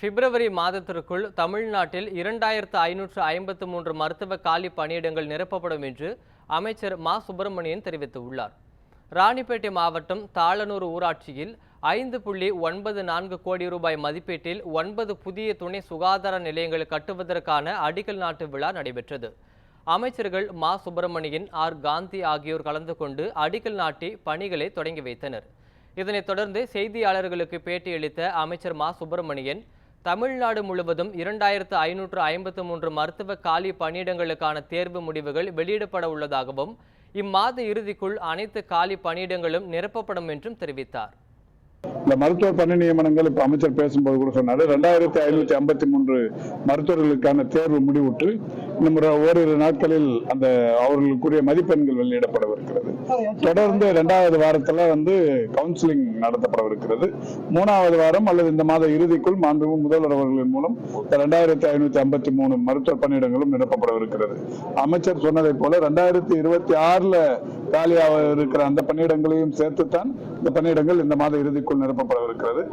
பிப்ரவரி மாதத்திற்குள் தமிழ்நாட்டில் இரண்டாயிரத்து ஐநூற்று ஐம்பத்து மூன்று மருத்துவ காலி பணியிடங்கள் நிரப்பப்படும் என்று அமைச்சர் மா. சுப்பிரமணியன் தெரிவித்துள்ளார். ராணிப்பேட்டை மாவட்டம் தாளனூர் ஊராட்சியில் ஐந்து புள்ளி ஒன்பது நான்கு கோடி ரூபாய் மதிப்பீட்டில் ஒன்பது புதிய துணை சுகாதார நிலையங்கள் கட்டுவதற்கான அடிக்கல் நாட்டு விழா நடைபெற்றது. அமைச்சர்கள் மா. சுப்பிரமணியன் ஆர். காந்தி ஆகியோர் கலந்து கொண்டு அடிக்கல் நாட்டி பணிகளை தொடங்கி வைத்தனர். இதனைத் தொடர்ந்து செய்தியாளர்களுக்கு பேட்டியளித்த அமைச்சர் மா. சுப்பிரமணியன் தமிழ்நாடு முழுவதும் இரண்டாயிரத்து ஐநூற்று ஐம்பத்து மூன்று மருத்துவ காலி பணியிடங்களுக்கான தேர்வு முடிவுகள் வெளியிடப்பட உள்ளதாகவும் இம்மாத இறுதிக்குள் அனைத்து காலி பணியிடங்களும் நிரப்பப்படும் என்றும் தெரிவித்தார். இந்த மருத்துவ பணி நியமனங்கள் இப்ப அமைச்சர் பேசும்போது கூட சொன்னாரு ரெண்டாயிரத்தி ஐநூத்தி ஐம்பத்தி மூன்று மருத்துவர்களுக்கான தேர்வு முடிவுற்று இன்னும் ஓரிரு நாட்களில் அந்த அவர்களுக்குரிய மதிப்பெண்கள் வெளியிடப்படவிருக்கிறது. தொடர்ந்து இரண்டாவது வாரத்துல வந்து கவுன்சிலிங் நடத்தப்படவிருக்கிறது. மூணாவது வாரம் அல்லது இந்த மாத இறுதிக்குள் மாண்பு முதல்வர் அவர்களின் மூலம் இரண்டாயிரத்தி ரெண்டாயிரத்தி ஐநூத்தி ஐம்பத்தி மூணு மருத்துவ பணியிடங்களும் நிரப்பப்படவிருக்கிறது. அமைச்சர் சொன்னதை போல ரெண்டாயிரத்தி இருபத்தி ஆறுல காலியாக இருக்கிற அந்த பணியிடங்களையும் சேர்த்துத்தான் இந்த பணியிடங்கள் இந்த மாத இறுதிக்குள் நிரப்பப்படவிருக்கிறது.